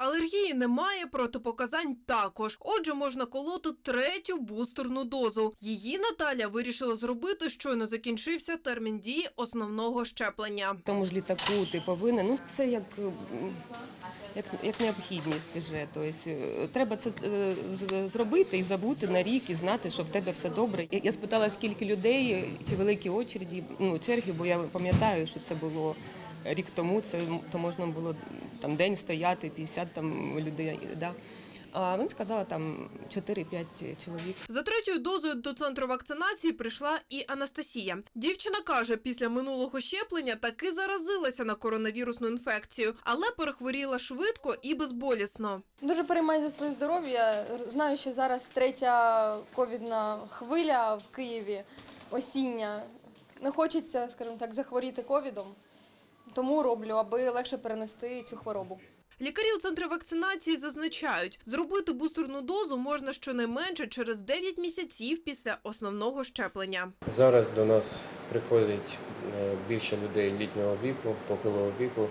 Алергії немає, протипоказань також. Отже, можна колоти третю бустерну дозу. Її Наталя вирішила зробити, щойно закінчився термін дії основного щеплення. Тому ж літаку ти повинен. Ну це як, як, як необхідність вже. Тобто, треба це е, зробити і забути на рік, і знати, що в тебе все добре. Я, спитала, скільки людей, чи великі очереді, ну черги, бо я пам'ятаю, що це було рік тому. Це то можна було там день стояти, 50 там людей. Да. А він сказала там 4-5 чоловік. За третьою дозою до центру вакцинації прийшла і Анастасія. Дівчина каже, після минулого щеплення таки заразилася на коронавірусну інфекцію, але перехворіла швидко і безболісно. Дуже переймаю за своє здоров'я. Знаю, що зараз третя ковідна хвиля в Києві осіння. Не хочеться, скажімо так, захворіти ковідом. Тому роблю, аби легше перенести цю хворобу. Лікарі у центрі вакцинації зазначають, зробити бустерну дозу можна щонайменше через 9 місяців після основного щеплення. Зараз до нас приходить е, більше людей літнього віку, похилого віку,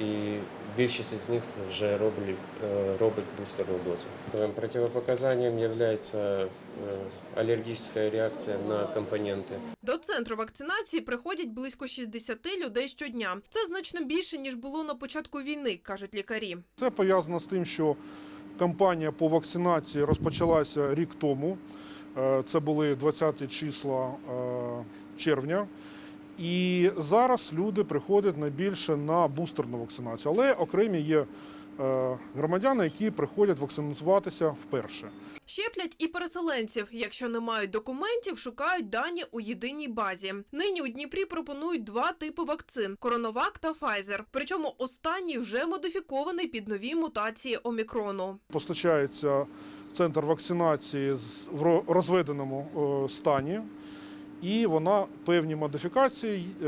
і більшість з них вже роблять, е, робить бустерну дозу. Е, Противопоказанием является э, аллергическая реакция на компоненты. До центру вакцинації приходять близько 60 людей щодня. Це значно більше ніж було на початку війни, кажуть лікарі. Це пов'язано з тим, що кампанія по вакцинації розпочалася рік тому. Е, Це були 20 числа е, червня. І зараз люди приходять найбільше на бустерну вакцинацію. Але окремі є е, громадяни, які приходять вакцинуватися вперше. Щеплять і переселенців. Якщо не мають документів, шукають дані у єдиній базі. Нині у Дніпрі пропонують два типи вакцин: Коронавак та Pfizer. Причому останній вже модифікований під нові мутації омікрону. Постачається центр вакцинації в розведеному е, стані, і вона певні модифікації е,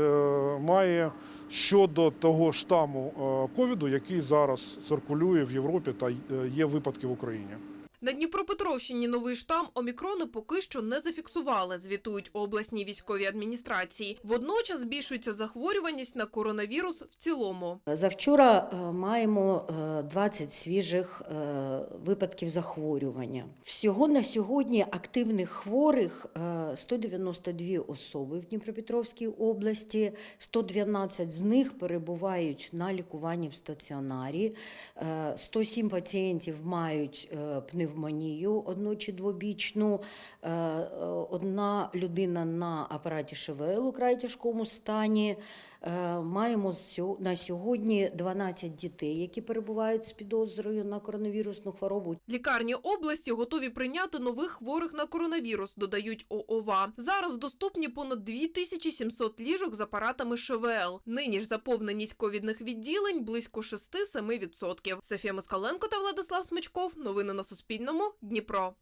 має щодо того штаму е, ковіду, який зараз циркулює в Європі та е, є випадки в Україні. На Дніпропетровщині новий штам омікрону поки що не зафіксували, звітують обласні військові адміністрації. Водночас збільшується захворюваність на коронавірус в цілому. Завчора е, маємо е, 20 свіжих е, випадків захворювання. Всього на сьогодні активних хворих е, 192 особи в Дніпропетровській області, 112 з них перебувають на лікуванні в стаціонарі, е, 107 пацієнтів мають е, пневмонію одну чи двобічну, е, е, одна людина на апараті ШВЛ у край тяжкому стані. Е, Маємо на сьогодні 12 дітей, які перебувають з підозрою на коронавірусну хворобу. Лікарні області готові прийняти нових хворих на коронавірус, додають ООВА. Зараз доступні понад 2700 ліжок з апаратами ШВЛ. Нині ж заповненість ковідних відділень близько 6-7%. Софія Москаленко та Владислав Смичков. Новини на Суспільному. Дніпро.